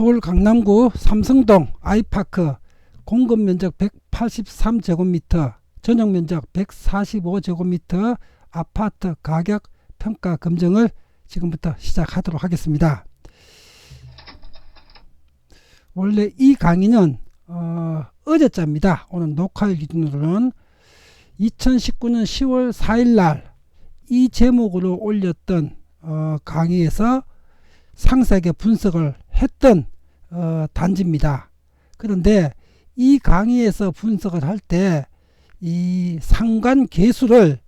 서울 강남구 삼성동 아이파크 공급 면적 183제곱미터, 전용 면적 145제곱미터 아파트 가격 평가 검증을 지금부터 시작하도록 하겠습니다. 원래 이 강의는 어, 어제자입니다. 오늘 녹화일 기준으로는 2019년 10월 4일 날 이 제목으로 올렸던 어, 강의에서 상세하게 분석을 했던 어, 단지입니다. 그런데 이 강의에서 분석을 할 때 이 상관 계수를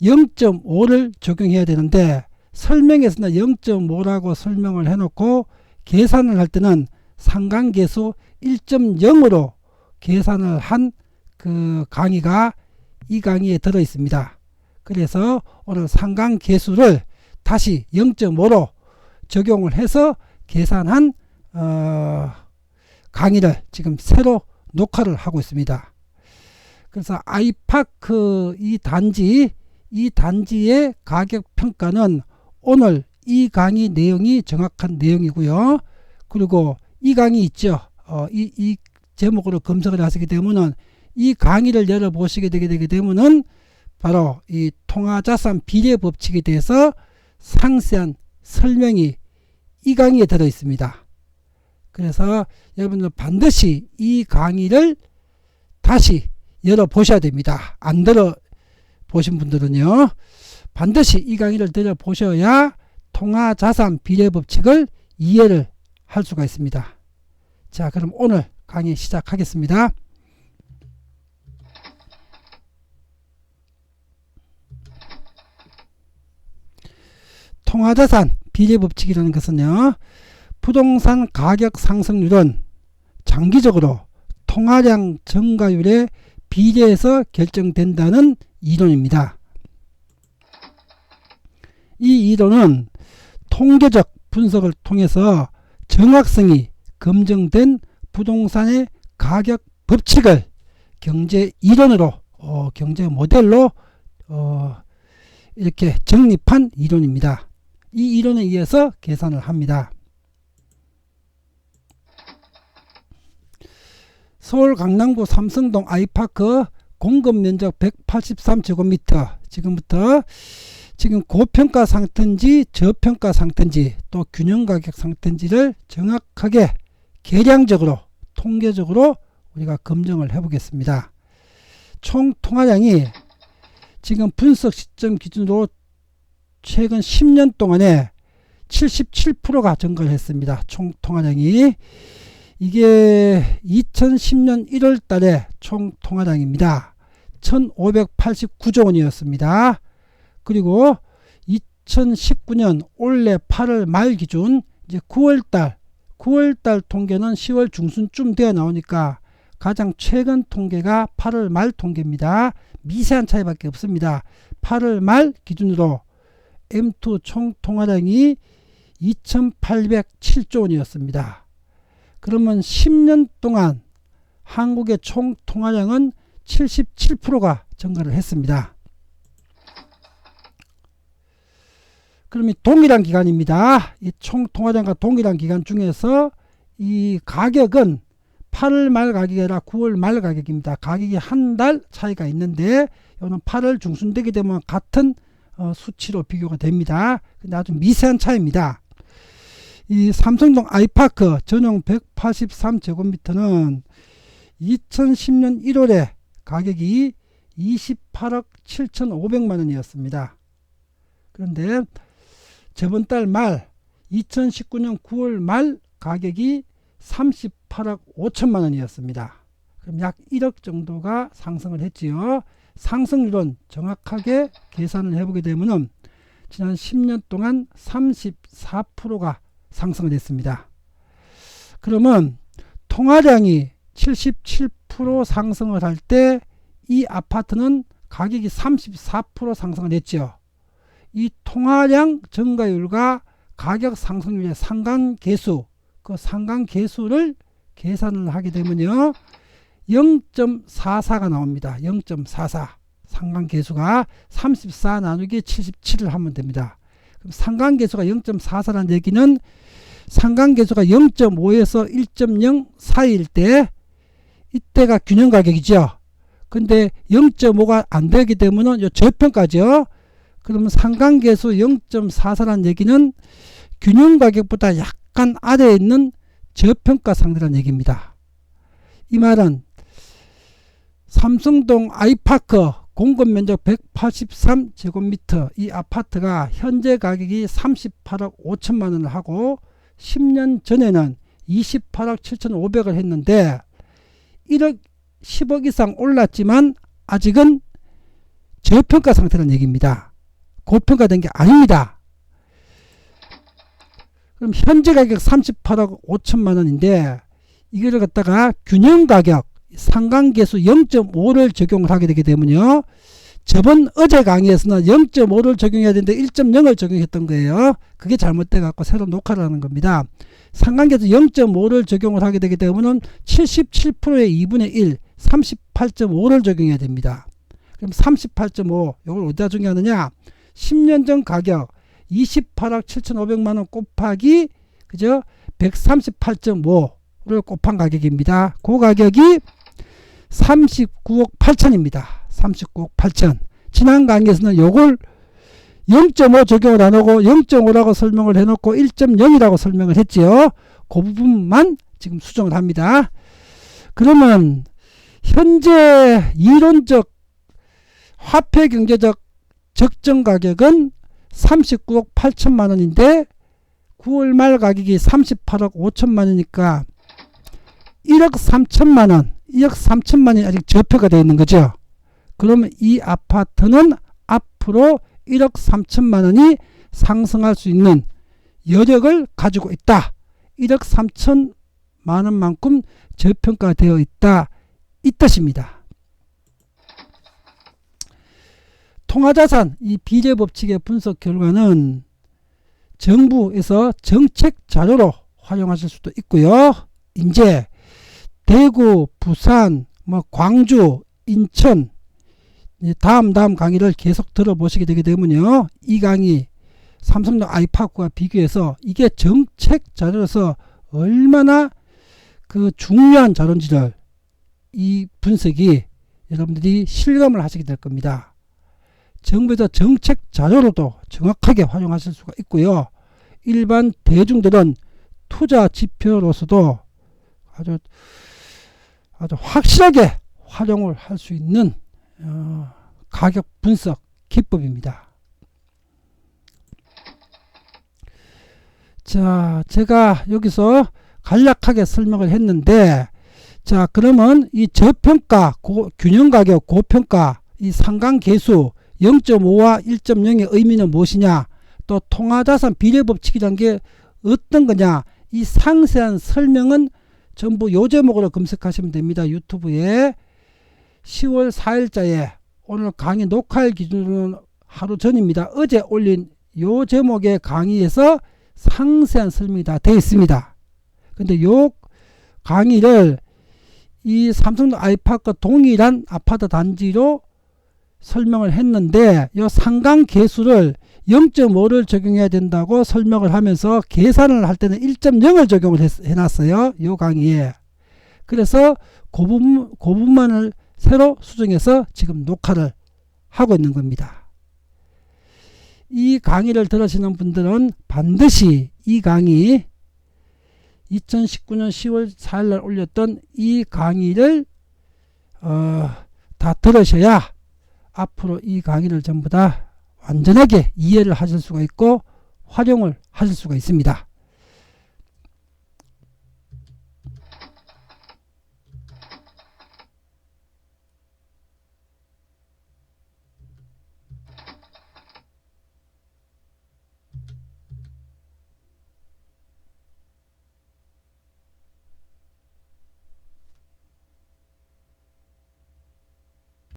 0.5를 적용해야 되는데 설명에서는 0.5라고 설명을 해놓고 계산을 할 때는 상관계수 1.0으로 계산을 한 그 강의가 이 강의에 들어 있습니다. 그래서 오늘 상관계수를 다시 0.5로 적용을 해서 계산한 어, 강의를 지금 새로 녹화를 하고 있습니다. 그래서 아이파크 이 단지 이 단지의 가격 평가는 오늘 이 강의 내용이 정확한 내용이고요. 그리고 이 강의 있죠. 어, 이, 이 제목으로 검색을 하시게 되면은 이 강의를 열어보시게 되게 되게 되면은 바로 이 통화자산 비례 법칙에 대해서 상세한 설명이 이 강의에 들어 있습니다. 그래서 여러분들 반드시 이 강의를 다시 열어보셔야 됩니다. 안 들어 보신 분들은요. 반드시 이 강의를 들어보셔야 통화자산 비례 법칙을 이해를 할 수가 있습니다. 자, 그럼 오늘 강의 시작하겠습니다. 통화자산 비례 법칙이라는 것은요. 부동산 가격 상승률은 장기적으로 통화량 증가율에 비례해서 결정된다는 이론입니다. 이 이론은 통계적 분석을 통해서 정확성이 검증된 부동산의 가격 법칙을 경제 이론으로 어, 경제 모델로 어, 이렇게 정립한 이론입니다. 이 이론에 의해서 계산을 합니다. 서울 강남구 삼성동 아이파크 공급 면적 183제곱미터 지금부터 지금 고평가 상태인지 저평가 상태인지 또 균형 가격 상태인지를 정확하게 계량적으로 통계적으로 우리가 검증을 해 보겠습니다. 총 통화량이 지금 분석 시점 기준으로 최근 10년 동안에 77%가 증가를 했습니다. 총 통화량이 이게 2010년 1월 달에 총 통화량입니다. 1589조 원이었습니다. 그리고 2019년 올해 8월 말 기준 이제 9월 달 9월 달 통계는 10월 중순쯤 되어 나오니까 가장 최근 통계가 8월 말 통계입니다. 미세한 차이밖에 없습니다. 8월 말 기준으로 M2 총 통화량이 2807조 원이었습니다. 그러면 10년 동안 한국의 총 통화량은 77%가 증가를 했습니다. 이 동일한 기간입니다. 이 총 통화량과 동일한 기간 중에서 이 가격은 8월 말 가격이 아니라 9월 말 가격입니다. 가격이 한 달 차이가 있는데 이거는 8월 중순 되게 되면 같은 어, 수치로 비교가 됩니다. 근데 아주 미세한 차이입니다. 이 삼성동 아이파크 전용 183제곱미터는 2010년 1월에 가격이 28억 7,500만 원이었습니다. 그런데 저번 달 말 2019년 9월 말 가격이 38억 5천만 원이었습니다. 그럼 약 1억 정도가 상승을 했지요. 상승률은 정확하게 계산을 해보게 되면은 지난 10년 동안 34%가 상승을 했습니다. 그러면 통화량이 77% 상승을 할 때 이 아파트는 가격이 34% 상승을 했죠. 이 통화량 증가율과 가격 상승률의 상관계수 그 상관계수를 계산을 하게 되면요 0.44가 나옵니다 0.44 상관계수가 34 나누기 77을 하면 됩니다 그럼 상관계수가 0.44라는 얘기는 상관계수가 0.5에서 1.0 사이일 때 이때가 균형 가격이죠. 근데 0.5가 안 되기 때문에 요 저평가죠. 그러면 상관계수 0.44라는 얘기는 균형 가격보다 약간 아래에 있는 저평가 상대라는 얘기입니다. 이 말은 삼성동 아이파크 공급 면적 183제곱미터 이 아파트가 현재 가격이 38억 5천만 원을 하고 10년 전에는 28억 7천5백을 했는데 1억 10억 이상 올랐지만 아직은 저평가 상태라는 얘기입니다. 고평가된 게 아닙니다. 그럼 현재 가격 38억 5천만 원인데 이거를 갖다가 균형 가격 상관계수 0.5를 적용을 하게 되기 때문에요. 저번 어제 강의에서는 0.5를 적용해야 되는데 1.0을 적용했던 거예요. 그게 잘못돼 갖고 새로 녹화를 하는 겁니다. 상관계수 0.5를 적용을 하게 되기 때문에 77%의 2분의 1, 38.5를 적용해야 됩니다. 그럼 38.5 이걸 어디다 적용하느냐? 10년 전 가격 28억 7,500만 원 곱하기 그죠? 138.5를 곱한 가격입니다. 그 가격이 39억 8천입니다. 39억 8천. 지난 강의에서는 요걸 0.5 적용을 안 하고 0.5라고 설명을 해놓고 1.0이라고 설명을 했지요. 그 부분만 지금 수정을 합니다. 그러면 현재 이론적 화폐 경제적 적정 가격은 39억 8천만 원인데 9월 말 가격이 38억 5천만 원이니까 1억 3천만 원, 1억 3천만 원이 아직 저표가 되어 있는 거죠. 그러면 이 아파트는 앞으로 1억 3천만 원이 상승할 수 있는 여력을 가지고 있다. 1억 3천만 원만큼 저평가되어 있다. 이 뜻입니다. 통화자산 이 비례 법칙의 분석 결과는 정부에서 정책 자료로 활용하실 수도 있고요. 이제 대구, 부산, 뭐 광주, 인천 다음 다음 강의를 계속 들어보시게 되게 되면요. 이 강의 삼성동 아이파크와 비교해서 이게 정책 자료로서 얼마나 그 중요한 자료인지를 이 분석이 여러분들이 실감을 하시게 될 겁니다. 정부에서 정책 자료로도 정확하게 활용하실 수가 있고요. 일반 대중들은 투자 지표로서도 아주 아주 확실하게 활용을 할 수 있는 어, 가격 분석 기법입니다. 자, 제가 여기서 간략하게 설명을 했는데, 자, 그러면 이 저평가, 고, 균형 가격, 고평가, 이 상관계수 0.5와 1.0의 의미는 무엇이냐? 또 통화자산 비례 법칙이라는 게 어떤 거냐? 이 상세한 설명은 전부 요 제목으로 검색하시면 됩니다. 유튜브에 10월 4일자에 오늘 강의 녹화일 기준으로는 하루 전입니다. 어제 올린 요 제목의 강의에서 상세한 설명이 다 되어 있습니다. 근데 요 강의를 이 삼성도 아이파크 동일한 아파트 단지로 설명을 했는데 요 상강 계수를 0.5를 적용해야 된다고 설명을 하면서 계산을 할 때는 1.0을 적용을 했, 해놨어요. 요 강의에. 그래서 그 부분, 그 부분만을 새로 수정해서 지금 녹화를 하고 있는 겁니다. 이 강의를 들으시는 분들은 반드시 이 강의 2019년 10월 4일날 올렸던 이 강의를 어, 다 들으셔야 앞으로 이 강의를 전부 다 완전하게 이해를 하실 수가 있고 활용을 하실 수가 있습니다.